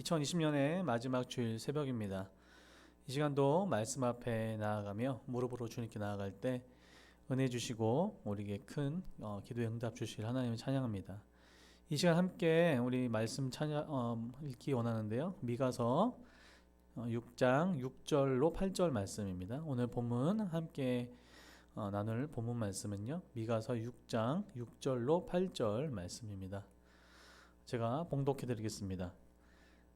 2020년의 마지막 주일 새벽입니다. 이 시간도 말씀 앞에 나아가며 무릎으로 주님께 나아갈 때 은혜 주시고 우리에게 큰 어, 기도의 응답 주실 하나님을 찬양합니다. 이 시간 함께 우리 말씀 찬양 어, 읽기 원하는데요. 미가서 어, 6장 6절로 8절 말씀입니다. 오늘 본문 함께 어, 나눌 본문 말씀은요. 미가서 6장 6절로 8절 말씀입니다. 제가 봉독해 드리겠습니다.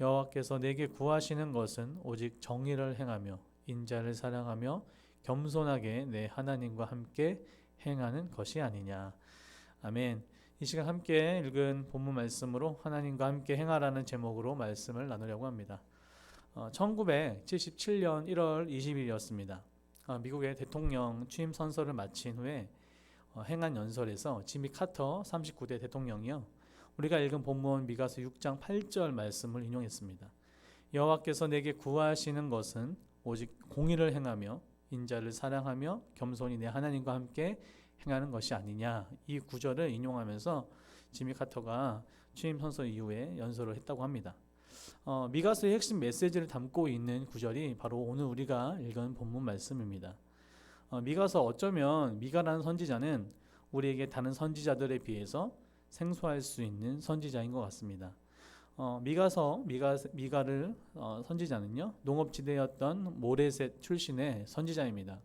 여호와께서 내게 구하시는 것은 오직 정의를 행하며 인자를 사랑하며 겸손하게 내 하나님과 함께 행하는 것이 아니냐. 아멘. 이 시간 함께 읽은 본문 말씀으로 하나님과 함께 행하라는 제목으로 말씀을 나누려고 합니다. 어, 1977년 1월 20일이었습니다. 어, 미국의 대통령 취임 선서를 마친 후에 어, 행한 연설에서 지미 카터 39대 대통령이요. 우리가 읽은 본문 미가서 6장 8절 말씀을 인용했습니다. 여호와께서 내게 구하시는 것은 오직 공의를 행하며 인자를 사랑하며 겸손히 내 하나님과 함께 행하는 것이 아니냐. 이 구절을 인용하면서 지미 카터가 취임 선서 이후에 연설을 했다고 합니다. 어, 미가서의 핵심 메시지를 담고 있는 구절이 바로 오늘 우리가 읽은 본문 말씀입니다. 어, 미가서 어쩌면 미가라는 선지자는 우리에게 다른 선지자들에 비해서 생소할 수 있는 선지자인 것 같습니다. 어, 미가서 미가 미가를 어, 선지자는요 농업지대였던 모레셋 출신의 선지자입니다.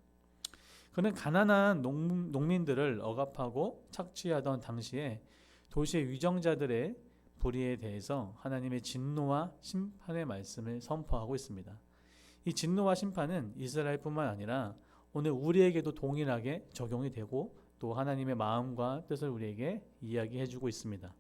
그는 가난한 농, 농민들을 억압하고 착취하던 당시에 도시의 위정자들의 불의에 대해서 하나님의 진노와 심판의 말씀을 선포하고 있습니다. 이 진노와 심판은 이스라엘뿐만 아니라 오늘 우리에게도 동일하게 적용이 되고 또 하나님의 마음과 뜻을 우리에게 이야기해 주고 있습니다.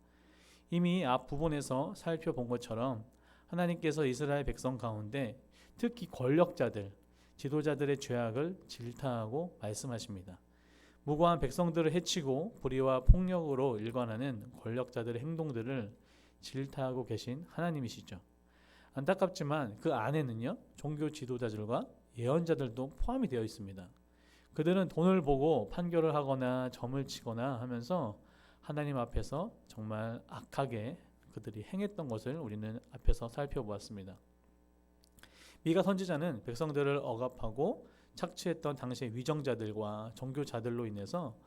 이미 앞 부분에서 살펴본 것처럼 하나님께서 이스라엘 백성 가운데 특히 권력자들, 지도자들의 죄악을 질타하고 말씀하십니다. 무고한 백성들을 해치고 불의와 폭력으로 일관하는 권력자들의 행동들을 질타하고 계신 하나님이시죠. 안타깝지만 그 안에는요, 종교 지도자들과 예언자들도 포함이 되어 있습니다. 그들은 돈을 보고 판결을 하거나 점을 치거나 하면서 하나님 앞에서 정말 악하게 그들이 행했던 것을 우리는 앞에서 살펴보았습니다. 미가 선지자는 백성들을 억압하고 착취했던 당시의 위정자들과 종교자들로 인해서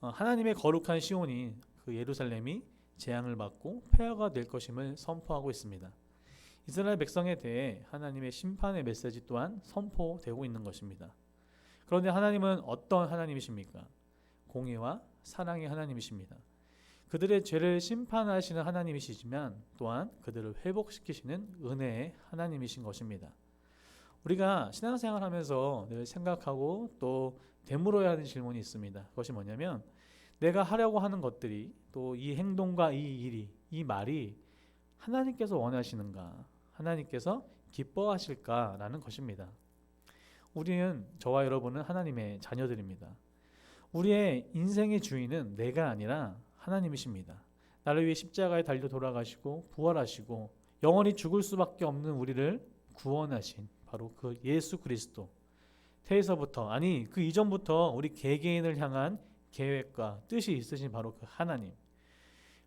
어, 하나님의 거룩한 시온이 그 예루살렘이 재앙을 받고 폐허가 될 것임을 선포하고 있습니다. 이스라엘 백성에 대해 하나님의 심판의 메시지 또한 선포되고 있는 것입니다. 그런데 하나님은 어떤 하나님이십니까? 공의와 사랑의 하나님이십니다. 그들의 죄를 심판하시는 하나님이시지만 또한 그들을 회복시키시는 은혜의 하나님이신 것입니다. 우리가 신앙생활 하면서 늘 생각하고 또 되물어야 하는 질문이 있습니다. 그것이 뭐냐면 내가 하려고 하는 것들이 또 이 행동과 이 일이 이 말이 하나님께서 원하시는가? 하나님께서 기뻐하실까라는 것입니다. 우리는 저와 여러분은 하나님의 자녀들입니다. 우리의 인생의 주인은 내가 아니라 하나님이십니다. 나를 위해 십자가에 달려 돌아가시고 부활하시고 영원히 죽을 수밖에 없는 우리를 구원하신 바로 그 예수 그리스도. 태에서부터 아니 그 이전부터 우리 개개인을 향한 계획과 뜻이 있으신 바로 그 하나님.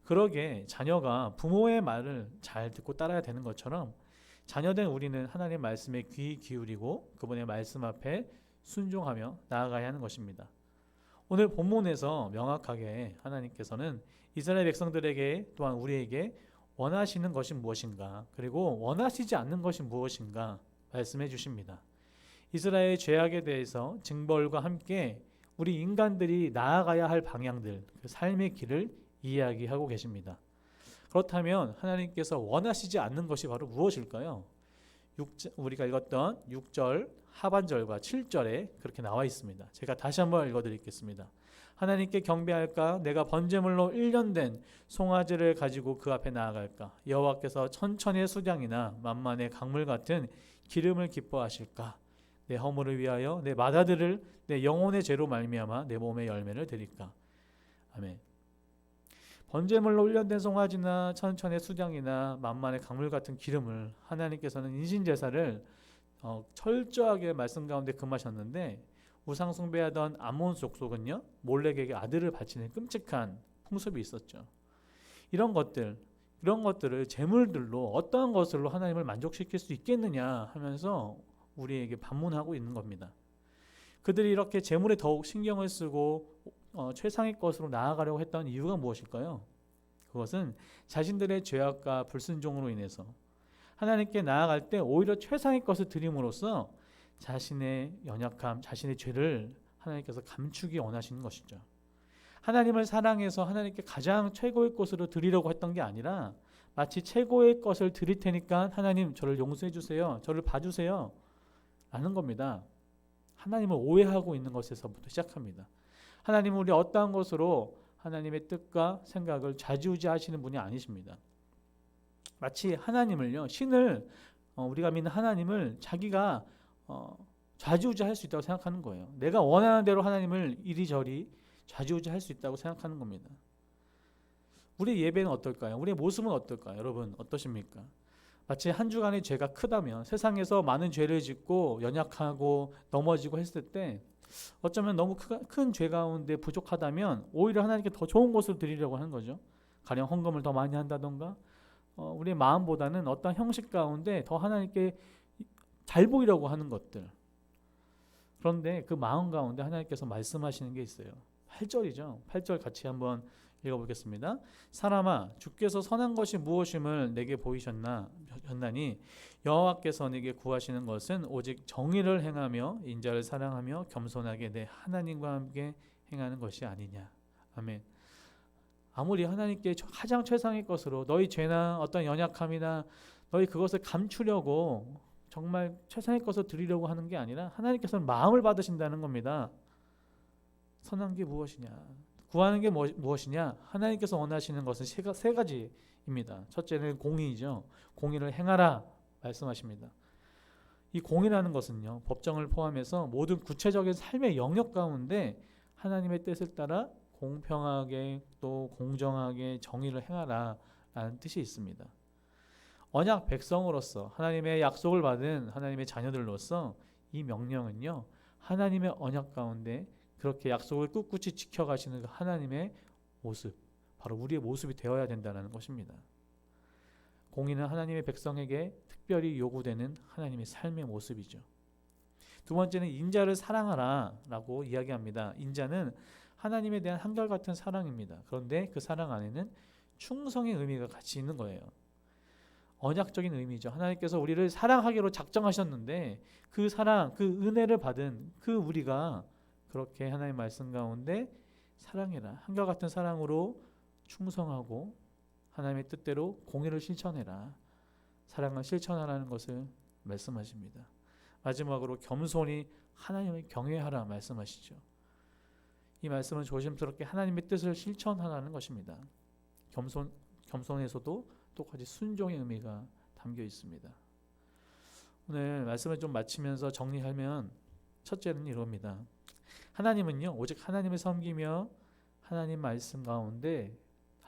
그러게 자녀가 부모의 말을 잘 듣고 따라야 되는 것처럼 자녀된 우리는 하나님 말씀에 귀 기울이고 그분의 말씀 앞에 순종하며 나아가야 하는 것입니다. 오늘 본문에서 명확하게 하나님께서는 이스라엘 백성들에게 또한 우리에게 원하시는 것이 무엇인가 그리고 원하시지 않는 것이 무엇인가 말씀해 주십니다. 이스라엘의 죄악에 대해서 징벌과 함께 우리 인간들이 나아가야 할 방향들, 그 삶의 길을 이야기하고 계십니다. 그렇다면 하나님께서 원하시지 않는 것이 바로 무엇일까요? 6, 우리가 읽었던 6절 하반절과 7절에 그렇게 나와 있습니다. 제가 다시 한번 읽어 드리겠습니다. 하나님께 경배할까? 내가 번제물로 1년 된 송아지를 가지고 그 앞에 나아갈까? 여호와께서 천천의 수량이나 만만의 강물 같은 기름을 기뻐하실까? 내 허물을 위하여 내 마다들을 내 영혼의 죄로 말미암아 내 몸의 열매를 드릴까 아멘. 번제물로 훈련된 송아지나 천천의 수장이나 만만의 강물 같은 기름을 하나님께서는 인신 제사를 어, 철저하게 말씀 가운데 금하셨는데 우상 숭배하던 암몬 족속은요 몰렉에게 아들을 바치는 끔찍한 풍습이 있었죠. 이런 것들 이런 것들을 제물들로 어떠한 것으로 하나님을 만족시킬 수 있겠느냐 하면서 우리에게 반문하고 있는 겁니다. 그들이 이렇게 제물에 더욱 신경을 쓰고 어, 최상의 것으로 나아가려고 했던 이유가 무엇일까요? 그것은 자신들의 죄악과 불순종으로 인해서 하나님께 나아갈 때 오히려 최상의 것을 드림으로써 자신의 연약함, 자신의 죄를 하나님께서 감추기 원하시는 것이죠. 하나님을 사랑해서 하나님께 가장 최고의 것으로 드리려고 했던 게 아니라 마치 최고의 것을 드릴 테니까 하나님 저를 용서해 주세요. 저를 봐주세요. 라는 겁니다. 하나님을 오해하고 있는 것에서부터 시작합니다. 하나님은 우리 어떠한 것으로 하나님의 뜻과 생각을 좌지우지하시는 분이 아니십니다. 마치 하나님을요 신을 어, 우리가 믿는 하나님을 자기가 어, 좌지우지할 수 있다고 생각하는 거예요. 내가 원하는 대로 하나님을 이리저리 좌지우지할 수 있다고 생각하는 겁니다. 우리 예배는 어떨까요? 우리의 모습은 어떨까요? 여러분 어떠십니까? 마치 한 주간의 죄가 크다면 세상에서 많은 죄를 짓고 연약하고 넘어지고 했을 때 어쩌면 너무 큰 죄 가운데 부족하다면 오히려 하나님께 더 좋은 것을 드리려고 하는 거죠. 가령 헌금을 더 많이 한다던가 어, 우리의 마음보다는 어떤 형식 가운데 더 하나님께 잘 보이려고 하는 것들. 그런데 그 마음 가운데 하나님께서 말씀하시는 게 있어요. 8절이죠. 8절 같이 한번 읽어보겠습니다. 사람아, 주께서 선한 것이 무엇임을 내게 보이셨나 셨나니 여호와께서 내게 구하시는 것은 오직 정의를 행하며 인자를 사랑하며 겸손하게 내 하나님과 함께 행하는 것이 아니냐. 아멘. 아무리 하나님께 가장 최상의 것으로 너희 죄나 어떤 연약함이나 너희 그것을 감추려고 정말 최상의 것을 드리려고 하는 게 아니라 하나님께서는 마음을 받으신다는 겁니다. 선한 게 무엇이냐? 구하는 게 무엇이냐? 하나님께서 원하시는 것은 세, 세 가지입니다. 첫째는 공의죠. 공의를 행하라 말씀하십니다. 이 공의라는 것은요. 법정을 포함해서 모든 구체적인 삶의 영역 가운데 하나님의 뜻을 따라 공평하게 또 공정하게 정의를 행하라 라는 뜻이 있습니다. 언약 백성으로서 하나님의 약속을 받은 하나님의 자녀들로서 이 명령은요. 하나님의 언약 가운데 그렇게 약속을 꿋꿋이 지켜가시는 그 하나님의 모습, 바로 우리의 모습이 되어야 된다는 것입니다. 공의는 하나님의 백성에게 특별히 요구되는 하나님의 삶의 모습이죠. 두 번째는 인자를 사랑하라 라고 이야기합니다. 인자는 하나님에 대한 한결같은 사랑입니다. 그런데 그 사랑 안에는 충성의 의미가 같이 있는 거예요. 언약적인 의미죠. 하나님께서 우리를 사랑하기로 작정하셨는데 그 사랑, 그 은혜를 받은 그 우리가 그렇게 하나님 말씀 가운데 사랑해라. 한결같은 사랑으로 충성하고 하나님의 뜻대로 공의를 실천해라. 사랑을 실천하라는 것을 말씀하십니다. 마지막으로 겸손히 하나님을 경외하라 말씀하시죠. 이 말씀은 조심스럽게 하나님의 뜻을 실천하라는 것입니다. 겸손 겸손에서도 똑같이 순종의 의미가 담겨 있습니다. 오늘 말씀을 좀 마치면서 정리하면 첫째는 이겁니다. 하나님은요 오직 하나님을 섬기며 하나님 말씀 가운데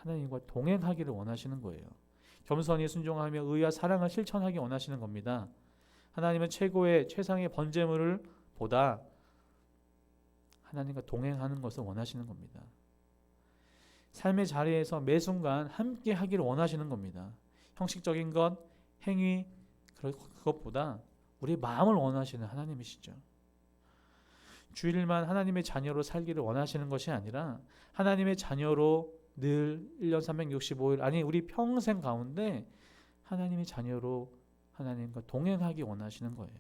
하나님과 동행하기를 원하시는 거예요. 겸손히 순종하며 의와 사랑을 실천하기 원하시는 겁니다. 하나님은 최고의 최상의 번제물을 보다 하나님과 동행하는 것을 원하시는 겁니다. 삶의 자리에서 매 순간 함께 하기를 원하시는 겁니다. 형식적인 것, 행위 그것보다 우리 마음을 원하시는 하나님이시죠. 주일만 하나님의 자녀로 살기를 원하시는 것이 아니라 하나님의 자녀로 늘 1년 365일 아니 우리 평생 가운데 하나님의 자녀로 하나님과 동행하기 원하시는 거예요.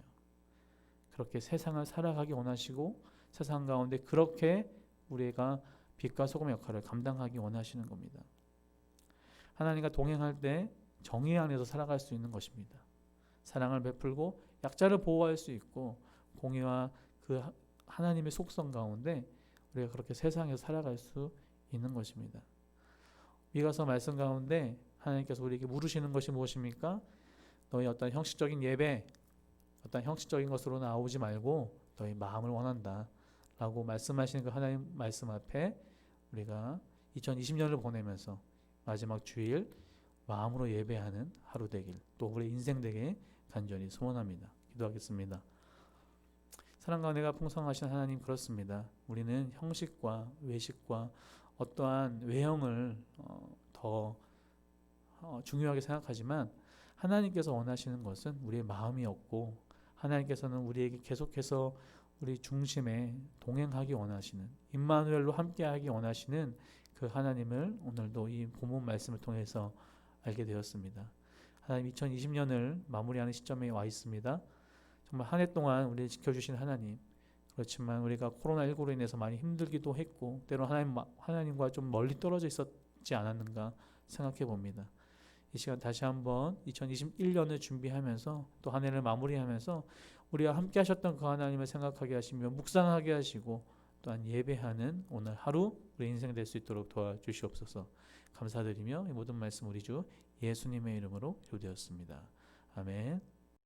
그렇게 세상을 살아가기 원하시고 세상 가운데 그렇게 우리가 빛과 소금 역할을 감당하기 원하시는 겁니다. 하나님과 동행할 때 정의 안에서 살아갈 수 있는 것입니다. 사랑을 베풀고 약자를 보호할 수 있고 공의와 그 하나님의 속성 가운데 우리가 그렇게 세상에서 살아갈 수 있는 것입니다. 미가서 말씀 가운데 하나님께서 우리에게 물으시는 것이 무엇입니까? 너희 어떤 형식적인 예배, 어떤 형식적인 것으로 나오지 말고 너희 마음을 원한다. 라고 말씀하시는 그 하나님 말씀 앞에 우리가 2020년을 보내면서 마지막 주일 마음으로 예배하는 하루 되길 또 우리 인생 되게 간절히 소원합니다. 기도하겠습니다. 사랑과 은혜가 풍성하신 하나님 그렇습니다. 우리는 형식과 외식과 어떠한 외형을 어, 더 어, 중요하게 생각하지만 하나님께서 원하시는 것은 우리의 마음이었고 하나님께서는 우리에게 계속해서 우리 중심에 동행하기 원하시는 임마누엘로 함께하기 원하시는 그 하나님을 오늘도 이 본문 말씀을 통해서 알게 되었습니다. 하나님 2020년을 마무리하는 시점에 와 있습니다. 정말 한 해 동안 우리를 지켜주신 하나님 그렇지만 우리가 코로나19로 인해서 많이 힘들기도 했고 때로 하나님 하나님과 좀 멀리 떨어져 있었지 않았는가 생각해 봅니다. 이 시간 다시 한번 2021년을 준비하면서 또 한 해를 마무리하면서 우리와 함께 하셨던 그 하나님을 생각하게 하시며 묵상하게 하시고 또한 예배하는 오늘 하루 우리 인생 될 수 있도록 도와주시옵소서. 감사드리며 이 모든 말씀 우리 주 예수님의 이름으로 기도되었습니다. 아멘.